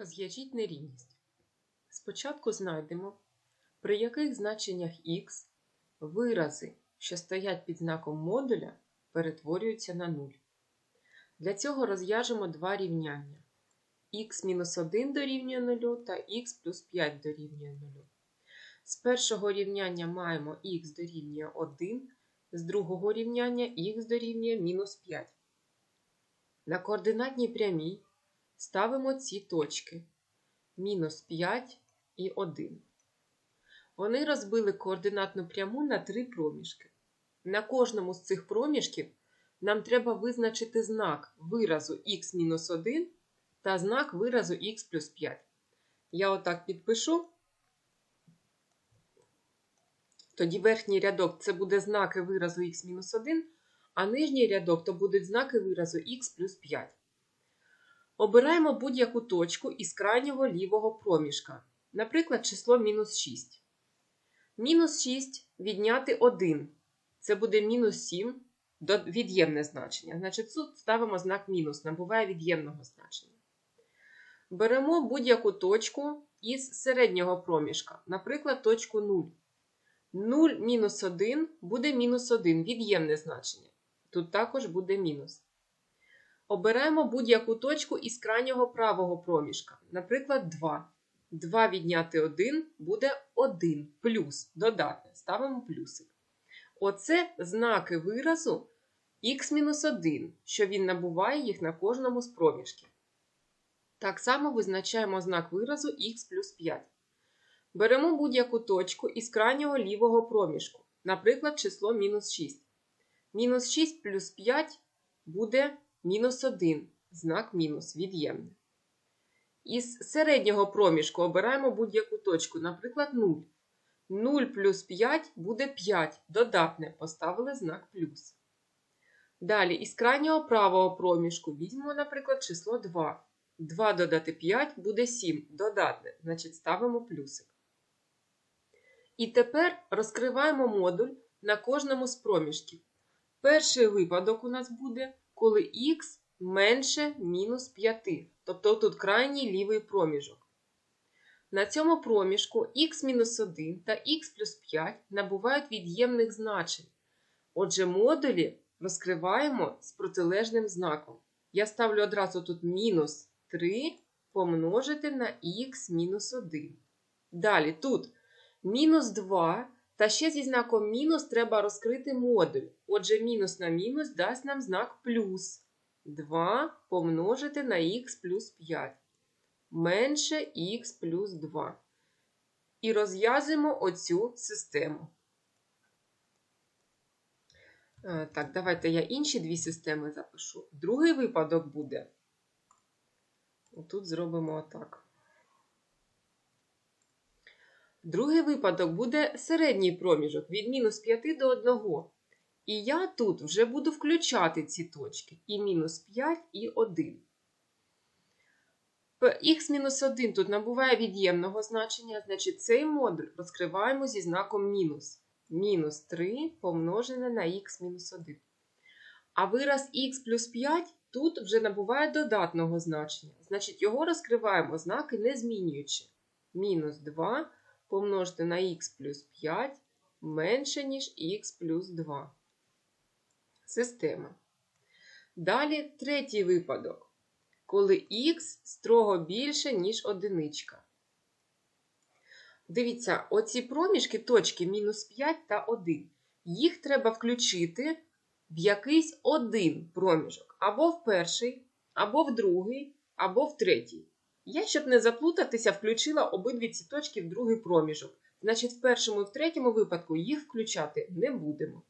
Розв'яжіть нерівність. Спочатку знайдемо, при яких значеннях х вирази, що стоять під знаком модуля, перетворюються на 0. Для цього розв'яжемо два рівняння. х-1 дорівнює 0 та х плюс 5 дорівнює 0. З першого рівняння маємо х дорівнює 1, з другого рівняння х дорівнює мінус 5. На координатній прямій ставимо ці точки мінус 5 і 1. Вони розбили координатну пряму на три проміжки. На кожному з цих проміжків нам треба визначити знак виразу х-1 та знак виразу х плюс 5. Я отак підпишу. Тоді верхній рядок це буде знаки виразу х-1, а нижній рядок то будуть знаки виразу х плюс 5. Обираємо будь-яку точку із крайнього лівого проміжка, наприклад, число мінус 6. Мінус 6 відняти 1. Це буде мінус 7 від'ємне значення. Значить, тут ставимо знак мінус, набуває від'ємного значення. Беремо будь-яку точку із середнього проміжка, наприклад, точку 0. 0 мінус 1 буде мінус 1, від'ємне значення. Тут також буде мінус. Обираємо будь-яку точку із крайнього правого проміжка, наприклад, 2. 2 відняти 1 буде 1 плюс додатне. Ставимо плюсик. Оце знаки виразу х-1, що він набуває їх на кожному з проміжків. Так само визначаємо знак виразу х плюс 5. Беремо будь-яку точку із крайнього лівого проміжку, наприклад, число мінус 6. Мінус 6 плюс 5 буде мінус 1, знак мінус від'ємний. Із середнього проміжку обираємо будь-яку точку, наприклад, 0. 0 плюс 5 буде 5, додатне, поставили знак плюс. Далі, із крайнього правого проміжку візьмемо, наприклад, число 2. 2 додати 5 буде 7, додатне, значить ставимо плюсик. І тепер розкриваємо модуль на кожному з проміжків. Перший випадок у нас буде, коли х менше мінус 5, тобто тут крайній лівий проміжок. На цьому проміжку х-1 та х плюс 5 набувають від'ємних значень. Отже, модулі розкриваємо з протилежним знаком. Я ставлю одразу тут мінус 3 помножити на х мінус 1. Далі тут мінус 2, та ще зі знаком мінус треба розкрити модуль. Отже, мінус на мінус дасть нам знак плюс 2 помножити на х плюс 5. Менше х плюс 2. І розв'язуємо оцю систему. Так, давайте я інші дві системи запишу. Другий випадок буде. Тут зробимо отак. Другий випадок буде середній проміжок від мінус 5 до 1. І я тут вже буду включати ці точки і мінус 5, і 1. Х-1 тут набуває від'ємного значення, значить цей модуль розкриваємо зі знаком мінус. Мінус 3 помножене на х-1. А вираз х плюс 5 тут вже набуває додатного значення. Значить, його розкриваємо знаки не змінюючи. Мінус 2 помножити на х плюс 5 менше, ніж х плюс 2. Система. Далі третій випадок, коли х строго більше, ніж одиничка. Дивіться, оці проміжки точки мінус 5 та 1. Їх треба включити в якийсь один проміжок. Або в перший, або в другий, або в третій. Я, щоб не заплутатися, включила обидві ці точки в другий проміжок. Значить, в першому і в третьому випадку їх включати не будемо.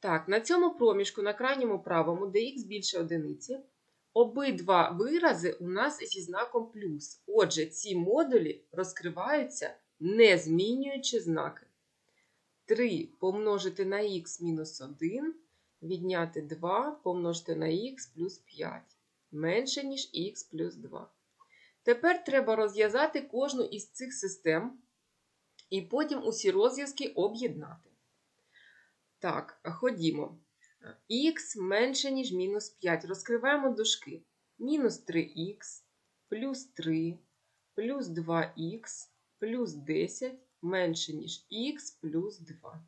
Так, на цьому проміжку, на крайньому правому, де х більше одиниці, обидва вирази у нас зі знаком плюс. Отже, ці модулі розкриваються, не змінюючи знаки. 3 помножити на х мінус 1, відняти 2 помножити на х плюс 5, менше, ніж х плюс 2. Тепер треба розв'язати кожну із цих систем і потім усі розв'язки об'єднати. Так, ходімо. Х менше, ніж мінус 5. Розкриваємо дужки. Мінус 3х плюс 3 плюс 2х плюс 10 менше, ніж х плюс 2.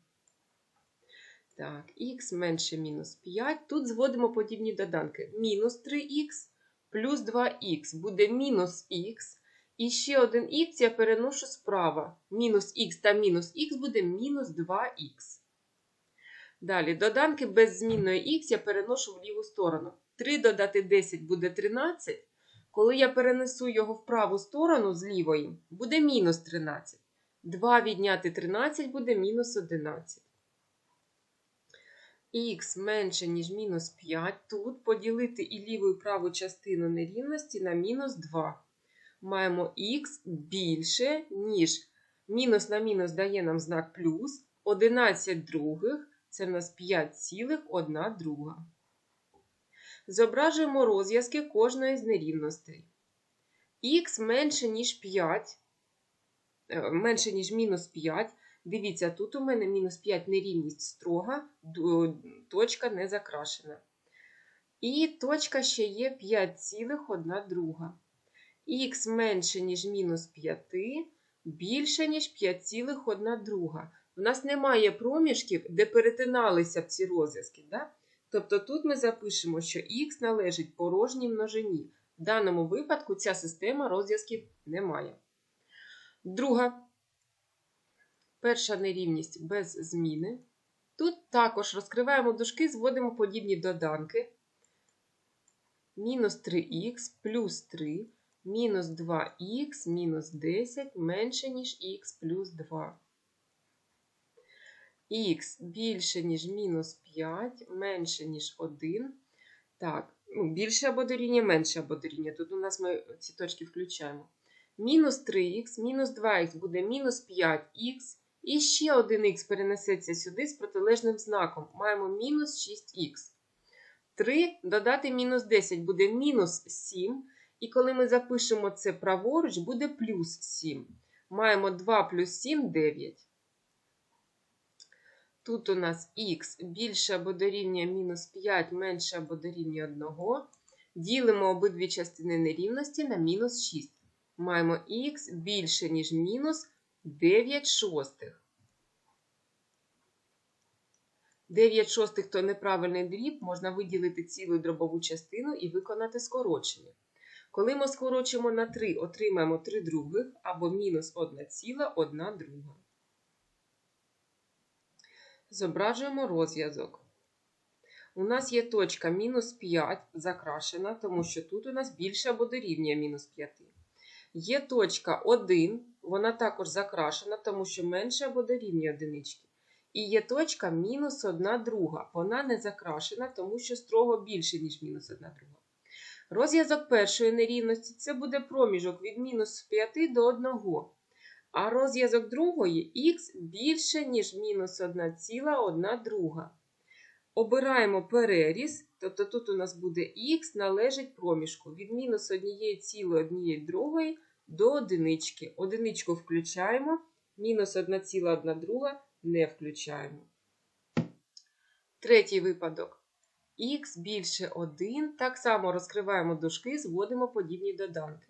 Так, х менше мінус 5. Тут зводимо подібні доданки. Мінус 3х плюс 2х буде мінус х. І ще один х я переношу справа. Мінус х та мінус х буде мінус 2х. Далі, доданки без змінної х я переношу в ліву сторону. 3 додати 10 буде 13. Коли я перенесу його в праву сторону з лівої, буде мінус 13. 2 відняти 13 буде мінус 11. Х менше, ніж мінус 5. Тут поділити і ліву і праву частину нерівності на мінус 2. Маємо х більше, ніж мінус на мінус дає нам знак плюс. 11 других це в нас 5,1 друга. Зображуємо розв'язки кожної з нерівностей. Х менше, ніж 5, е, менше, ніж мінус 5. Дивіться, тут у мене мінус 5 нерівність строга, точка не закрашена. І точка ще є 5,1 друга. Х менше, ніж мінус 5, більше, ніж 5,1 друга. У нас немає проміжків, де перетиналися ці розв'язки. Да? Тобто тут ми запишемо, що х належить порожній множині. В даному випадку ця система розв'язків не має. Друга. Перша нерівність без зміни. Тут також розкриваємо дужки, зводимо подібні доданки. Мінус 3х плюс 3, мінус 2х, мінус 10 менше, ніж х плюс 2. Х більше, ніж мінус 5, менше, ніж 1. Так, ну, більше або дорівнює, менше або дорівнює. Тут у нас ми ці точки включаємо. Мінус 3х, мінус 2х буде мінус 5х. І ще один х перенесеться сюди з протилежним знаком. Маємо мінус 6х. 3 додати мінус 10 буде мінус 7. І коли ми запишемо це праворуч, буде плюс 7. Маємо 2 плюс 7 9. Тут у нас х більше або дорівнює мінус 5, менше або дорівнює 1. Ділимо обидві частини нерівності на мінус 6. Маємо х більше, ніж мінус 9 шостих. 9 шостих то неправильний дріб, можна виділити цілу дробову частину і виконати скорочення. Коли ми скорочимо на 3, отримаємо 3 других або мінус 1 ціла 1 друга. Зображуємо розв'язок. У нас є точка мінус 5 закрашена, тому що тут у нас більше або дорівнює мінус 5. Є точка 1, вона також закрашена, тому що менше або дорівнює одинички. І є точка мінус 1 друга. Вона не закрашена, тому що строго більше, ніж мінус 1 друга. Розв'язок першої нерівності це буде проміжок від мінус 5 до 1. А розв'язок другої х більше, ніж мінус 1,1 друга. Обираємо переріз, тобто тут у нас буде х належить проміжку від мінус 1,1 другої до одинички. Одиничку включаємо, мінус 1,1 друга не включаємо. Третій випадок. Х більше 1. Так само розкриваємо дужки, зводимо подібні доданки.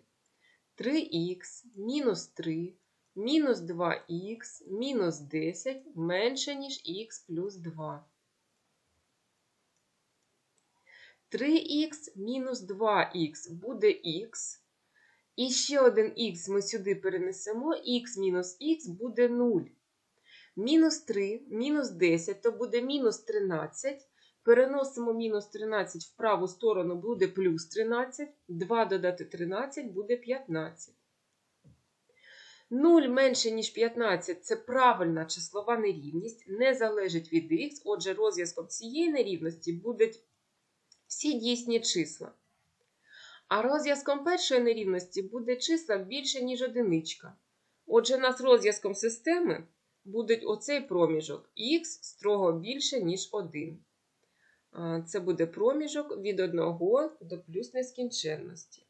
3х мінус 3 мінус 2х мінус 10 менше, ніж х плюс 2. 3х мінус 2х буде х. І ще один х ми сюди перенесемо, х мінус х буде 0. Мінус 3, мінус 10, то буде мінус 13. Переносимо мінус 13 в праву сторону, буде плюс 13. 2 додати 13 буде 15. 0 менше, ніж 15 це правильна числова нерівність, не залежить від х, отже, розв'язком цієї нерівності будуть всі дійсні числа. А розв'язком першої нерівності буде числа більше, ніж одиничка. Отже, нас розв'язком системи буде оцей проміжок х строго більше, ніж 1. Це буде проміжок від 1 до плюс нескінченності.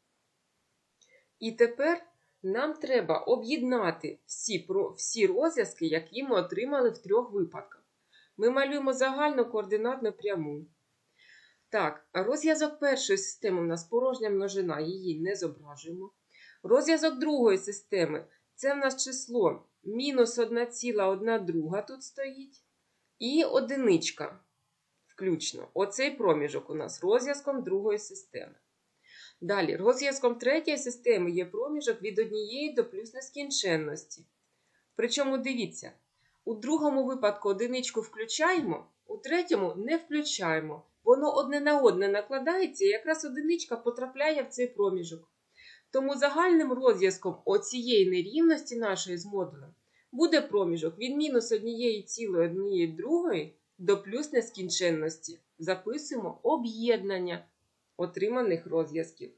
І тепер нам треба об'єднати всі, всі розв'язки, які ми отримали в трьох випадках. Ми малюємо загальну координатну пряму. Так, розв'язок першої системи у нас порожня множина, її не зображуємо. Розв'язок другої системи це в нас число мінус 1,1 друга тут стоїть. І одиничка включно. Оцей проміжок у нас розв'язком другої системи. Далі, розв'язком третьої системи є проміжок від однієї до плюс нескінченності. Причому дивіться, у другому випадку одиничку включаємо, у третьому не включаємо. Воно одне на одне накладається, і якраз одиничка потрапляє в цей проміжок. Тому загальним розв'язком оцієї нерівності нашої з модулем буде проміжок від мінус 1,1 до плюс нескінченності. Записуємо об'єднання отриманих розв'язків.